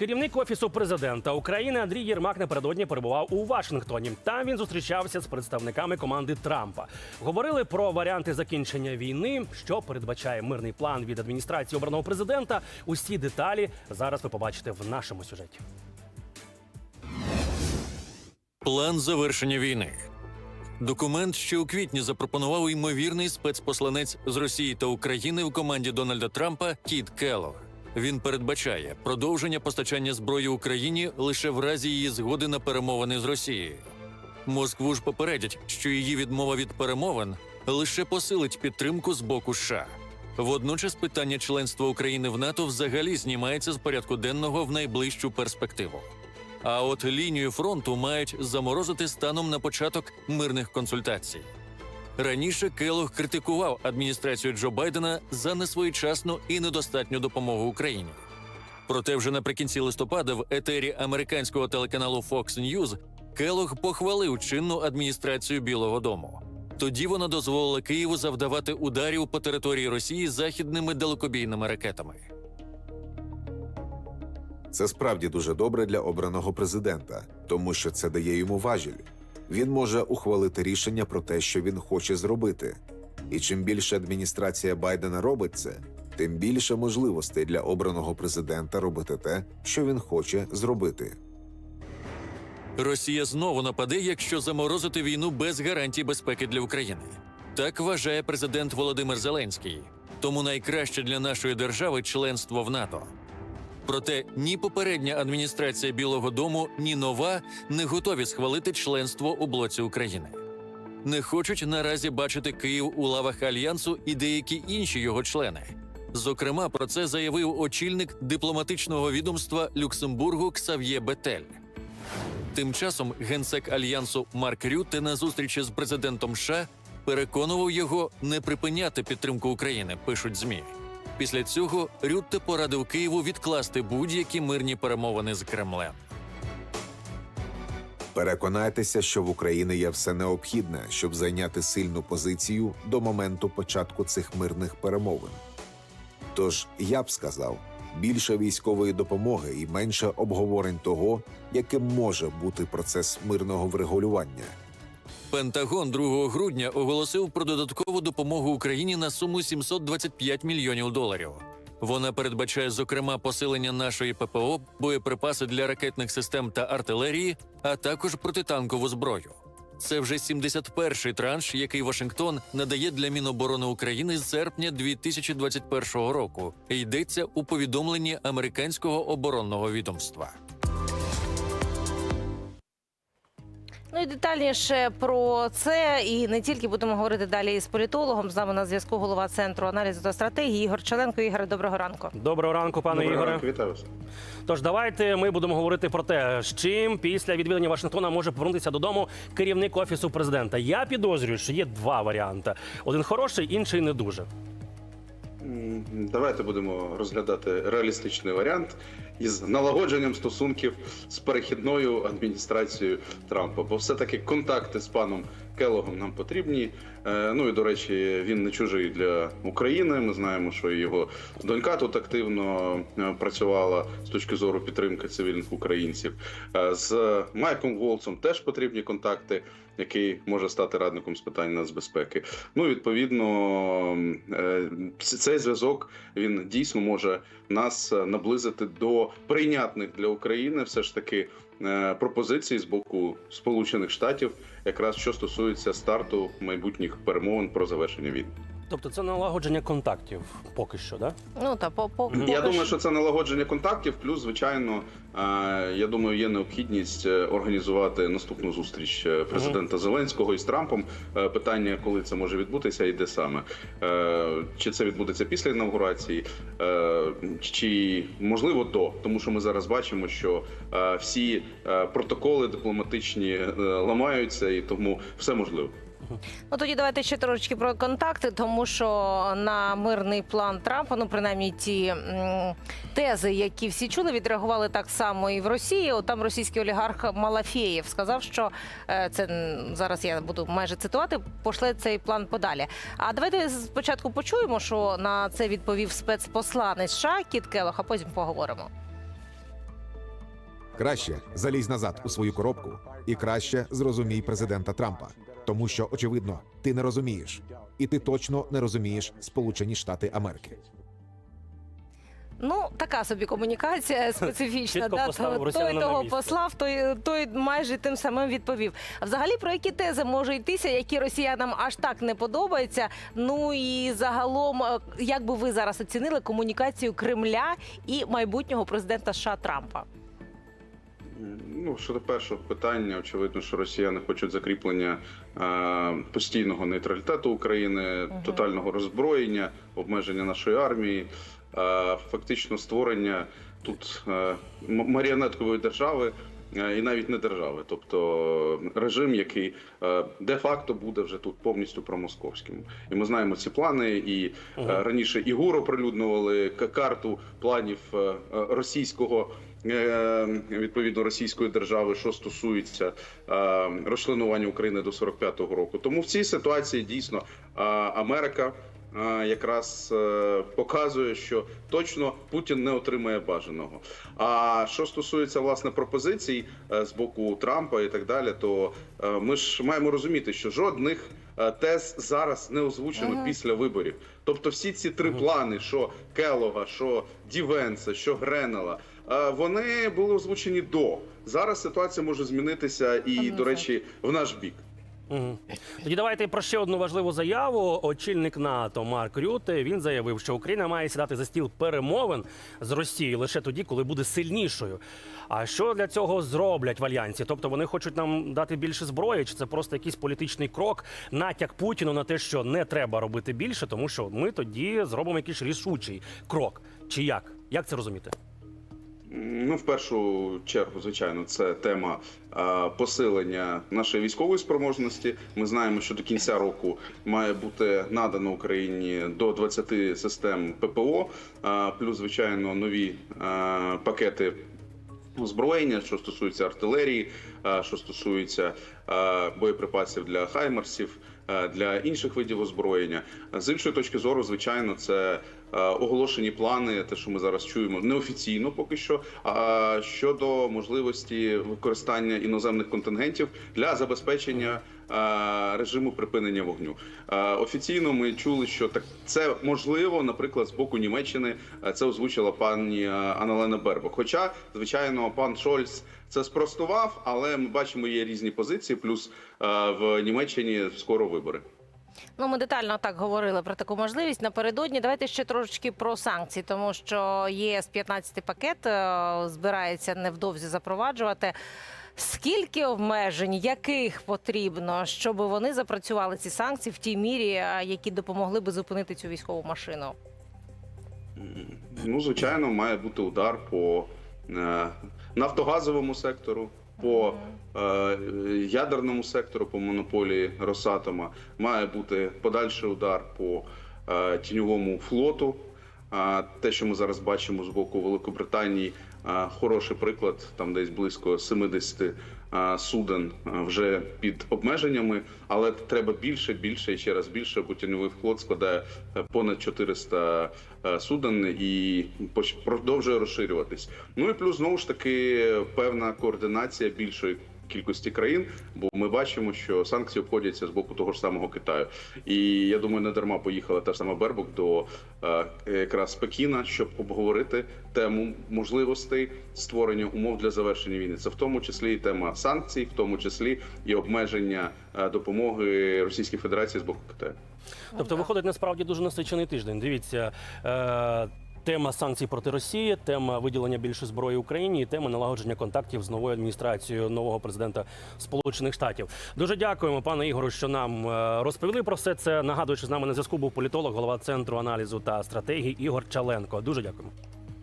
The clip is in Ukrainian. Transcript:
Керівник офісу президента України Андрій Єрмак напередодні перебував у Вашингтоні. Там він зустрічався з представниками команди Трампа. Говорили про варіанти закінчення війни, що передбачає мирний план від адміністрації обраного президента. Усі деталі зараз ви побачите в нашому сюжеті. План завершення війни. Документ ще у квітні запропонував ймовірний спецпосланець з Росії та України в команді Дональда Трампа Кіт Келлог. Він передбачає продовження постачання зброї Україні лише в разі її згоди на перемовини з Росією. Москву ж попередять, що її відмова від перемовин лише посилить підтримку з боку США. Водночас питання членства України в НАТО взагалі знімається з порядку денного в найближчу перспективу. А от лінію фронту мають заморозити станом на початок мирних консультацій. Раніше Келог критикував адміністрацію Джо Байдена за несвоєчасну і недостатню допомогу Україні. Проте вже наприкінці листопада в етері американського телеканалу Fox News Келог похвалив чинну адміністрацію Білого Дому. Тоді вона дозволила Києву завдавати ударів по території Росії західними далекобійними ракетами. Це справді дуже добре для обраного президента, тому що це дає йому важіль. Він може ухвалити рішення про те, що він хоче зробити. І чим більше адміністрація Байдена робить це, тим більше можливостей для обраного президента робити те, що він хоче зробити. Росія знову нападе, якщо заморозити війну без гарантій безпеки для України. Так вважає президент Володимир Зеленський. Тому найкраще для нашої держави членство в НАТО. Проте ні попередня адміністрація Білого Дому, ні нова не готові схвалити членство у блоці України. Не хочуть наразі бачити Київ у лавах альянсу і деякі інші його члени. Зокрема, про це заявив очільник дипломатичного відомства Люксембургу Ксав'є Бетель. Тим часом генсек альянсу Марк Рютте на зустрічі з президентом США переконував його не припиняти підтримку України, пишуть змі. Після цього Рютте порадив Києву відкласти будь-які мирні перемовини з Кремлем. Переконайтеся, що в Україні є все необхідне, щоб зайняти сильну позицію до моменту початку цих мирних перемовин. Тож я б сказав, більше військової допомоги і менше обговорень того, яким може бути процес мирного врегулювання. Пентагон 2 грудня оголосив про додаткову допомогу Україні на суму 725 мільйонів доларів. Вона передбачає, зокрема, посилення нашої ППО, боєприпаси для ракетних систем та артилерії, а також протитанкову зброю. Це вже 71-й транш, який Вашингтон надає для Міноборони України з серпня 2021 року. Йдеться у повідомленні американського оборонного відомства. Ну і детальніше про це і не тільки будемо говорити далі з політологом. З нами на зв'язку голова центру аналізу та стратегії Ігор Челенко. Ігоре, доброго ранку. Доброго ранку, пане Доброго Ігоре. ранку, вітаю вас. Тож давайте ми будемо говорити про те, з чим після відвідання Вашингтона може повернутися додому керівник офісу президента. Я підозрюю, що є два варіанти: один хороший, інший не дуже. Давайте будемо розглядати реалістичний варіант із налагодженням стосунків з перехідною адміністрацією Трампа. Бо все-таки контакти з паном Келогом нам потрібні. Е, Ну і до речі, він не чужий для України. Ми знаємо, що його донька тут активно е, працювала з точки зору підтримки цивільних українців. Е, З Майком Волцом теж потрібні контакти, який може стати радником з питань нацбезпеки. Ну, відповідно, цей зв'язок він дійсно може нас наблизити до прийнятних для України все ж таки е, пропозицій з боку Сполучених Штатів, якраз що стосується старту майбутніх перемовин про завершення війни. Тобто це налагодження контактів поки що, да? Ну та по, по поки Я думаю, що- це налагодження контактів. Плюс, звичайно, е, я думаю, є необхідність е, організувати наступну зустріч е, президента Зеленського із Трампом. Е, Питання, коли це може відбутися, і де саме Е, чи це відбудеться після інаугурації, е, чи можливо до, тому що ми зараз бачимо, що е, всі е, протоколи дипломатичні е, ламаються, і тому все можливо. Ну тоді давайте ще трошечки про контакти, тому що на мирний план Трампа, ну принаймні ті м, тези, які всі чули, відреагували так само і в Росії. От там російський олігарх Малафєєв сказав, що е, це зараз я буду майже цитувати, пошле цей план подалі. А давайте спочатку почуємо, що на це відповів спецпосланець США Кіт Келох, а потім поговоримо. Краще залізь назад у свою коробку і краще зрозумій президента Трампа, тому що очевидно, ти не розумієш, і ти точно не розумієш Сполучені Штати Америки. Ну, така собі комунікація специфічна. Чітко да? поставив той того послав, той, той майже тим самим відповів. А взагалі про які тези може йтися, які росіянам аж так не подобаються? Ну і загалом, е, як би ви зараз оцінили комунікацію Кремля і майбутнього президента США Трампа? Ну, щодо першого питання, очевидно, що росіяни хочуть закріплення е, постійного нейтралітету України, тотального роззброєння, обмеження нашої армії, е, фактично створення тут е, маріонеткової держави. Е, І навіть не держави, тобто режим, який е, де-факто буде вже тут повністю промосковським. І ми знаємо ці плани. І е, раніше і ГУР оприлюднювали карту планів російського відповідно російської держави, що стосується розчленування України до 45-го року. Тому в цій ситуації дійсно Америка. Якраз е, показує, що точно Путін не отримає бажаного. А що стосується власне пропозицій е, з боку Трампа і так далі, то е, ми ж маємо розуміти, що жодних тез зараз не озвучено після виборів. Тобто, всі ці три плани: що Келога, що Дівенса, що Гренела, вони були озвучені до зараз. Ситуація може змінитися і, до речі, в наш бік. Тоді давайте про ще одну важливу заяву. Очільник НАТО Марк Рюте він заявив, що Україна має сідати за стіл перемовин з Росією лише тоді, коли буде сильнішою. А що для цього зроблять в альянсі? Тобто вони хочуть нам дати більше зброї, чи це просто якийсь політичний крок, натяк Путіну на те, що не треба робити більше, тому що ми тоді зробимо якийсь рішучий крок. Чи як? Як це розуміти? Ну, в першу чергу, звичайно, це тема посилення нашої військової спроможності. Ми знаємо, що до кінця року має бути надано Україні до 20 систем ППО, плюс, звичайно, нові пакети озброєння, що стосується артилерії, що стосується боєприпасів для хаймерсів, для інших видів озброєння. З іншої точки зору, звичайно, це е, оголошені плани, те, що ми зараз чуємо, неофіційно поки що. А щодо можливості використання іноземних контингентів для забезпечення е, режиму припинення вогню. Е, Офіційно ми чули, що так це можливо, наприклад, з боку Німеччини е, це озвучила пані е, Аналена Бербок. Хоча, звичайно, пан Шольц це спростував, але ми бачимо, є різні позиції. Плюс е, в Німеччині скоро вибори. Ну, ми детально так говорили про таку можливість. Напередодні давайте ще трошечки про санкції, тому що ЄС 15 пакет е, збирається невдовзі запроваджувати. Скільки обмежень, яких потрібно, щоб вони запрацювали ці санкції в тій мірі, які допомогли би зупинити цю військову машину? Ну, звичайно, має бути удар по е, нафтогазовому сектору, по е, ядерному сектору, по монополії Росатома. Має бути подальший удар по е, тіньовому флоту. Те, що ми зараз бачимо з боку Великобританії, хороший приклад, там десь близько 70 суден вже під обмеженнями, але треба більше, більше і ще раз більше, бо тіньовий флот складає е, понад 400 е, суден і продовжує розширюватись. Ну і плюс знову ж таки певна координація більшої кількості країн, бо ми бачимо, що санкції обходяться з боку того ж самого Китаю. І я думаю, не дарма поїхала та ж сама Бербок до е, якраз Пекіна, щоб обговорити тему можливостей створення умов для завершення війни. Це в тому числі і тема санкцій, в тому числі і обмеження е, допомоги Російській Федерації з боку Китаю. Тобто виходить насправді дуже насичений тиждень. Дивіться. Е- Тема санкцій проти Росії, тема виділення більше зброї Україні і тема налагодження контактів з новою адміністрацією нового президента Сполучених Штатів. Дуже дякуємо, пане Ігору, що нам е, розповіли про все це. Нагадую, що з нами на зв'язку був політолог, голова центру аналізу та стратегії Ігор Чаленко. Дуже дякуємо.